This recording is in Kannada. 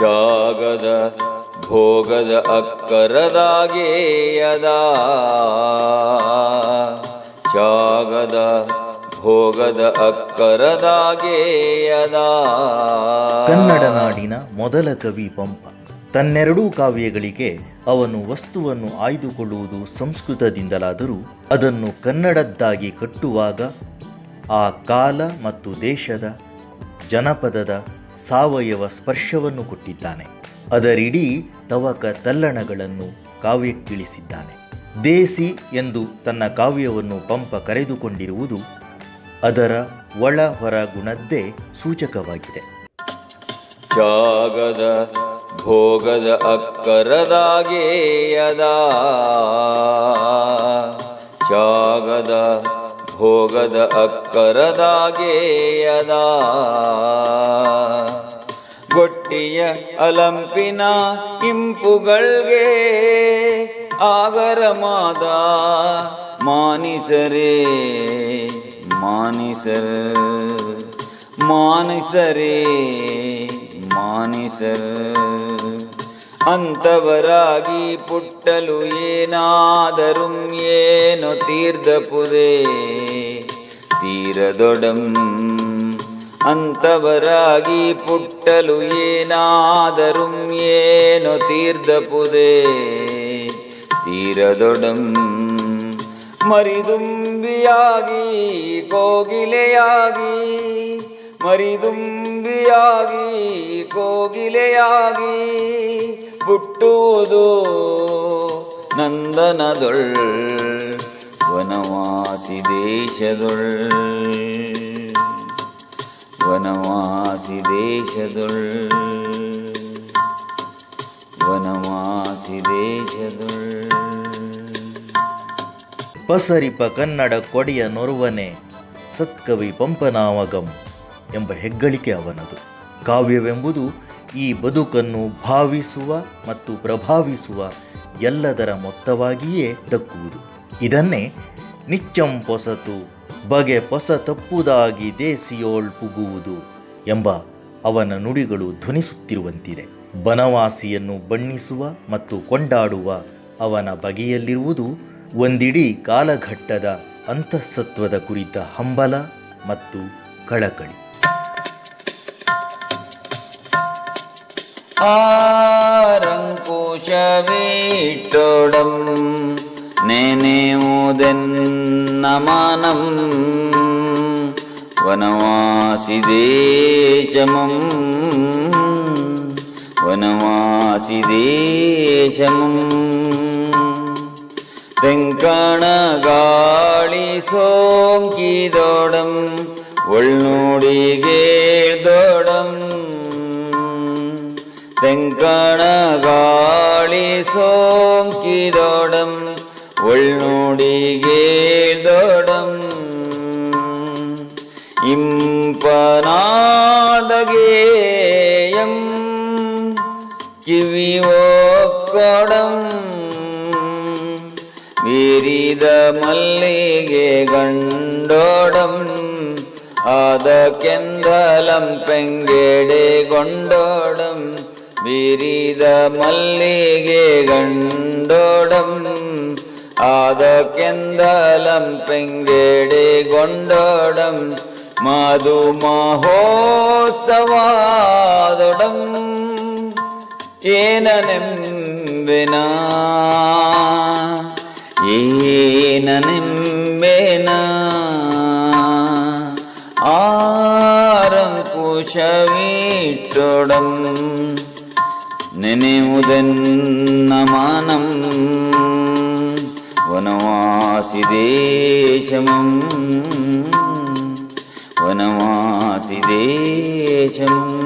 ತ್ಯಾಗದ ಭೋಗದ ಅಕ್ಕರದಾಗೇಯದ ಜಾಗದ ಭೋಗದ ಅಕ್ಕರದಾಗೇಯದ ಕನ್ನಡ ನಾಡಿನ ಮೊದಲ ಕವಿ ಪಂಪ. ತನ್ನೆರಡೂ ಕಾವ್ಯಗಳಿಗೆ ಅವನು ವಸ್ತುವನ್ನು ಆಯ್ದುಕೊಳ್ಳುವುದು ಸಂಸ್ಕೃತದಿಂದಲಾದರೂ ಅದನ್ನು ಕನ್ನಡದ್ದಾಗಿ ಕಟ್ಟುವಾಗ ಆ ಕಾಲ ಮತ್ತು ದೇಶದ ಜನಪದದ ಸಾವಯವ ಸ್ಪರ್ಶವನ್ನು ಕೊಟ್ಟಿದ್ದಾನೆ. ಅದರಿಡೀ ತವಕ ತಲ್ಲಣಗಳನ್ನು ಕಾವ್ಯಕ್ಕಿಳಿಸಿದ್ದಾನೆ. ದೇಸಿ ಎಂದು ತನ್ನ ಕಾವ್ಯವನ್ನು ಪಂಪ ಕರೆದುಕೊಂಡಿರುವುದು ಅದರ ಒಳ ಹೊರ ಗುಣದ್ದೇ ಸೂಚಕವಾಗಿದೆ. ಜಾಗದ ಭೋಗದ ಅಕ್ಕರದಾಗೇಯದ ತ್ಯಾಗದ ಭೋಗದ ಅಕ್ಕರದಾಗೇಯದ. ಗೊಟ್ಟಿಯ ಅಲಂಪಿನ ಇಂಪುಗಳ್ಗೆ ಆಗರಮಾದ ಮಾನಿಸರೇ, ಮಾನಿಸರ್ ಮಾನಿಸರೇ, ಮಾನಿಸರ್. ಅಂತವರಾಗಿ ಪುಟ್ಟಲು ಏನಾದರೂ ಏನೋ ತೀರ್ಧಪುದೇ ತೀರದೊಡಂ ಅಂತವರಾಗಿ ಪುಟ್ಟಲು ಏನಾದರೂ ಏನೋ ತೀರ್ಧಪುದೇ ತೀರದೊಡಂ ಮರಿದುಂಬಿಯಾಗಿ ಕೋಗಿಲೆಯಾಗಿ ಮರಿದುಂಬಿಯಾಗಿ ಕೋಗಿಲೆಯಾಗಿ ಹುಟ್ಟುವುದು ನಂದನದೊಳ್ ವನವಾಸಿ ದೇಶದೊಳ್ ವನವಾಸಿ ದೇಶದೊಳ್ ವನವಾಸಿ ದೇಶದೊಳ್. ಪಸರಿಪ ಕನ್ನಡ ಕೊಡೆಯ ನೊರುವನೆ, ಸತ್ಕವಿ ಪಂಪನಾವಗಂ ಎಂಬ ಹೆಗ್ಗಳಿಕೆ ಅವನದು. ಕಾವ್ಯವೆಂಬುದು ಈ ಬದುಕನ್ನು ಭಾವಿಸುವ ಮತ್ತು ಪ್ರಭಾವಿಸುವ ಎಲ್ಲದರ ಮೊತ್ತವಾಗಿಯೇ ದಕ್ಕುವುದು. ಇದನ್ನೇ ನಿಚ್ಚಂ ಪೊಸತು, ಬಗೆ ಪೊಸ ತಪ್ಪುದಾಗಿ ದೇಸಿಯೋಳ್ ಪುಗುವುದು ಎಂಬ ಅವನ ನುಡಿಗಳು ಧ್ವನಿಸುತ್ತಿರುವಂತಿದೆ. ಬನವಾಸಿಯನ್ನು ಬಣ್ಣಿಸುವ ಮತ್ತು ಕೊಂಡಾಡುವ ಅವನ ಬಗೆಯಲ್ಲಿರುವುದು ಒಂದಿಡೀ ಕಾಲಘಟ್ಟದ ಅಂತಃಸತ್ವದ ಕುರಿತ ಹಂಬಲ ಮತ್ತು ಕಳಕಳಿ. ಆರಂಕುಶವೇ ತೊಡಂ നെനേമുതെന്നമാനം വനവാസിദേശമം വനവാസിദേശമം തെങ്കണകാളി സോങ്കിതോടം ഉൾനോടികേതോടം തെങ്കണകാളി സോങ്കിതോടം ഉൾനോടികേതോടം ഇമ്പനാദഗേയം കിവിവോക്കടം വിരിത മല്ലികെ കണ്ടോടം ആദക്കെന്തലം പെങ്കെടെ കൊണ്ടോടം വിരിത മല്ലികെ കണ്ടോടം ആദക്കെന്തലം പെങ്കേടെ കൊണ്ടോടം മധുമഹോത്സവാദടം ഏനനെമ്പിന ഏനനം ആരം കുശവീട്ടോടം മാനം వనమాసిదేశమం వనమాసిదేశమం